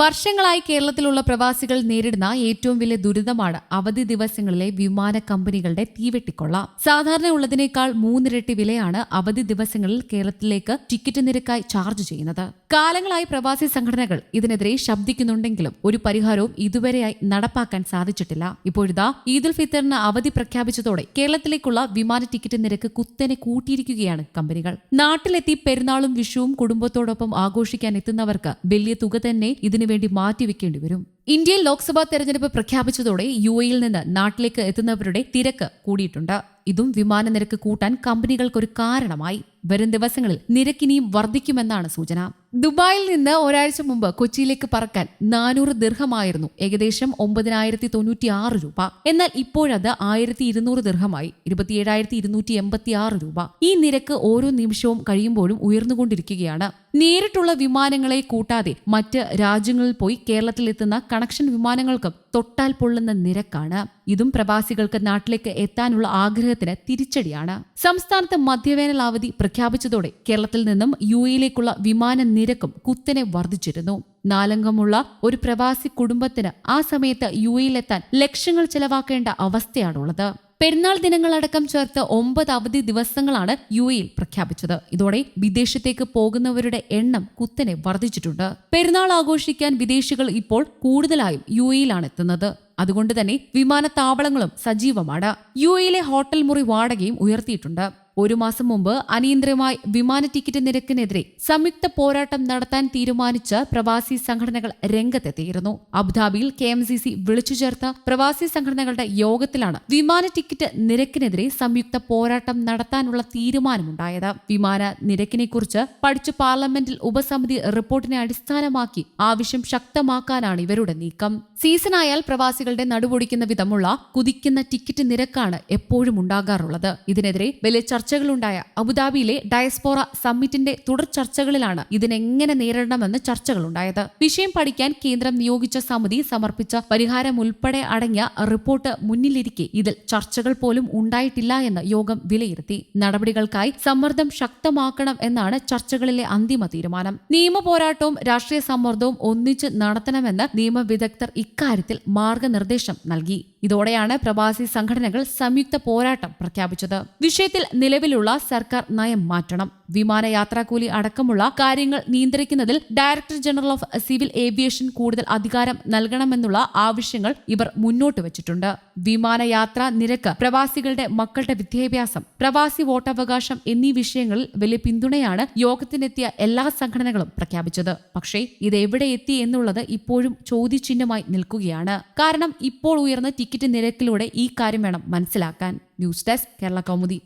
വർഷങ്ങളായി കേരളത്തിലുള്ള പ്രവാസികൾ നേരിടുന്ന ഏറ്റവും വലിയ ദുരിതമാണ് അവധി ദിവസങ്ങളിലെ വിമാന കമ്പനികളുടെ തീവെട്ടിക്കൊള്ള. സാധാരണ ഉള്ളതിനേക്കാൾ മൂന്നിരട്ടി വിലയാണ് അവധി ദിവസങ്ങളിൽ കേരളത്തിലേക്ക് ടിക്കറ്റ് നിരക്കായി ചാർജ് ചെയ്യുന്നത്. കാലങ്ങളായി പ്രവാസി സംഘടനകൾ ഇതിനെതിരെ ശബ്ദിക്കുന്നുണ്ടെങ്കിലും ഒരു പരിഹാരവും ഇതുവരെയായി നടപ്പാക്കാൻ സാധിച്ചിട്ടില്ല. ഇപ്പോഴിതാ ഈദുൽ ഫിത്തറിന് അവധി പ്രഖ്യാപിച്ചതോടെ കേരളത്തിലേക്കുള്ള വിമാന ടിക്കറ്റ് നിരക്ക് കുത്തനെ കൂട്ടിയിരിക്കുകയാണ് കമ്പനികൾ. നാട്ടിലെത്തി പെരുന്നാളും വിഷുവും കുടുംബത്തോടൊപ്പം ആഘോഷിക്കാൻ എത്തുന്നവർക്ക് വലിയ തുക തന്നെ ഇതിനുവേണ്ടി മാറ്റിവെക്കേണ്ടി വരും. ഇന്ത്യയിൽ ലോക്സഭാ തെരഞ്ഞെടുപ്പ് പ്രഖ്യാപിച്ചതോടെ യു എയിൽ നിന്ന് നാട്ടിലേക്ക് എത്തുന്നവരുടെ തിരക്ക് കൂടിയിട്ടുണ്ട്. ഇതും വിമാന നിരക്ക് കൂട്ടാൻ കമ്പനികൾക്കൊരു കാരണമായി. വരും ദിവസങ്ങളിൽ നിരക്കിനിയും വർദ്ധിക്കുമെന്നാണ് സൂചന. ദുബായിൽ നിന്ന് ഒരാഴ്ച മുമ്പ് കൊച്ചിയിലേക്ക് പറക്കാൻ നാനൂറ് ദീർഘമായിരുന്നു. ഏകദേശം ഒമ്പതിനായിരത്തി തൊണ്ണൂറ്റി ആറ് രൂപ. എന്നാൽ ഇപ്പോഴത് ആയിരത്തി ഇരുന്നൂറ് ദീർഘമായി ഇരുപത്തിയേഴായിരത്തി ഇരുന്നൂറ്റി എൺപത്തി ആറ് രൂപ. ഈ നിരക്ക് ഓരോ നിമിഷവും കഴിയുമ്പോഴും ഉയർന്നുകൊണ്ടിരിക്കുകയാണ്. നേരിട്ടുള്ള വിമാനങ്ങളെ കൂട്ടാതെ മറ്റ് രാജ്യങ്ങളിൽ പോയി കേരളത്തിലെത്തുന്ന കണക്ഷൻ വിമാനങ്ങൾക്കും തൊട്ടാൽ പൊള്ളുന്ന നിരക്കാണ്. ഇതും പ്രവാസികൾക്ക് നാട്ടിലേക്ക് എത്താനുള്ള ആഗ്രഹത്തിന് തിരിച്ചടിയാണ്. സംസ്ഥാനത്ത് മധ്യവേനൽ അവധി പ്രഖ്യാപിച്ചതോടെ കേരളത്തിൽ നിന്നും യു എയിലേക്കുള്ള വിമാന നിരക്കും കുത്തനെ വർദ്ധിച്ചിരുന്നു. നാലംഗമുള്ള ഒരു പ്രവാസി കുടുംബത്തിന് ആ സമയത്ത് യു എയിലെത്താൻ ലക്ഷങ്ങൾ ചെലവാക്കേണ്ട അവസ്ഥയാണുള്ളത്. പെരുന്നാൾ ദിനങ്ങളടക്കം ചേർത്ത് ഒമ്പത് അവധി ദിവസങ്ങളാണ് യു എയിൽ പ്രഖ്യാപിച്ചത്. ഇതോടെ വിദേശത്തേക്ക് പോകുന്നവരുടെ എണ്ണം കുത്തനെ വർദ്ധിച്ചിട്ടുണ്ട്. പെരുന്നാൾ ആഘോഷിക്കാൻ വിദേശികൾ ഇപ്പോൾ കൂടുതലായും യു എയിലാണ് എത്തുന്നത്. അതുകൊണ്ട് തന്നെ വിമാനത്താവളങ്ങളും സജീവമാണ്. യു എയിലെ ഹോട്ടൽ മുറി വാടകയും ഉയർത്തിയിട്ടുണ്ട്. ഒരു മാസം മുമ്പ് അനിയന്ത്രിതമായി വിമാന ടിക്കറ്റ് നിരക്കിനെതിരെ സംയുക്ത പോരാട്ടം നടത്താൻ തീരുമാനിച്ച് പ്രവാസി സംഘടനകൾ രംഗത്തെത്തിയിരുന്നു. അബുദാബിയിൽ കെ എം സി സി വിളിച്ചു ചേർത്ത പ്രവാസി സംഘടനകളുടെ യോഗത്തിലാണ് വിമാന ടിക്കറ്റ് നിരക്കിനെതിരെ സംയുക്ത പോരാട്ടം നടത്താനുള്ള തീരുമാനമുണ്ടായത്. വിമാന നിരക്കിനെക്കുറിച്ച് പഠിച്ചു പാർലമെന്റിൽ ഉപസമിതി റിപ്പോർട്ടിനെ അടിസ്ഥാനമാക്കി ആവശ്യം ശക്തമാക്കാനാണ് ഇവരുടെ നീക്കം. സീസണായാൽ പ്രവാസികളുടെ നടുപൊടിക്കുന്ന വിധമുള്ള കുതിക്കുന്ന ടിക്കറ്റ് നിരക്കാണ് എപ്പോഴും ഉണ്ടാകാറുള്ളത്. ഇതിനെതിരെ വലിയ ചർച്ചകളുണ്ടായ അബുദാബിയിലെ ഡയസ്പോറ സമ്മിറ്റിന്റെ തുടർ ചർച്ചകളിലാണ് ഇതിനെങ്ങനെ നേരിടണമെന്ന് ചർച്ചകളുണ്ടായത്. വിഷയം പഠിക്കാൻ കേന്ദ്രം നിയോഗിച്ച സമിതി സമർപ്പിച്ച പരിഹാരം ഉൾപ്പെടെ അടങ്ങിയ റിപ്പോർട്ട് മുന്നിലിരിക്കെ ഇതിൽ ചർച്ചകൾ പോലും ഉണ്ടായിട്ടില്ല എന്ന് യോഗം വിലയിരുത്തി. നടപടികൾക്കായി സമ്മർദ്ദം ശക്തമാക്കണം എന്നാണ് ചർച്ചകളിലെ അന്തിമ തീരുമാനം. നിയമ പോരാട്ടവും രാഷ്ട്രീയ സമ്മർദ്ദവും ഒന്നിച്ച് നടത്തണമെന്ന് നിയമവിദഗ്ധർ ഇക്കാര്യത്തിൽ മാർഗനിർദ്ദേശം നൽകി. ഇതോടെയാണ് പ്രവാസി സംഘടനകൾ സംയുക്ത പോരാട്ടം പ്രഖ്യാപിച്ചത്. വിഷയത്തിൽ നിലവിലുള്ള സർക്കാർ നയം മാറ്റണം. വിമാനയാത്രാക്കൂലി അടക്കമുള്ള കാര്യങ്ങൾ നിയന്ത്രിക്കുന്നതിൽ director general of civil aviation കൂടുതൽ അധികാരം നൽകണമെന്നുള്ള ആവശ്യങ്ങൾ ഇവർ മുന്നോട്ട് വച്ചിട്ടുണ്ട്. വിമാനയാത്രാ നിരക്ക് പ്രവാസികളുടെ മക്കളുടെ വിദ്യാഭ്യാസം പ്രവാസി വോട്ടവകാശം എന്നീ വിഷയങ്ങളിൽ വലിയ പിന്തുണയാണ് യോഗത്തിനെത്തിയ എല്ലാ സംഘടനകളും പ്രഖ്യാപിച്ചത്. പക്ഷേ ഇത് എവിടെ എത്തി എന്നുള്ളത് ഇപ്പോഴും ചോദ്യചിഹ്നമായി നിൽക്കുകയാണ്. കാരണം ഇപ്പോൾ ഉയർന്ന ടിക്കറ്റ് നിരക്കിലൂടെ ഈ കാര്യം വേണം മനസ്സിലാക്കാൻ. News desk Kerala Kaumudi.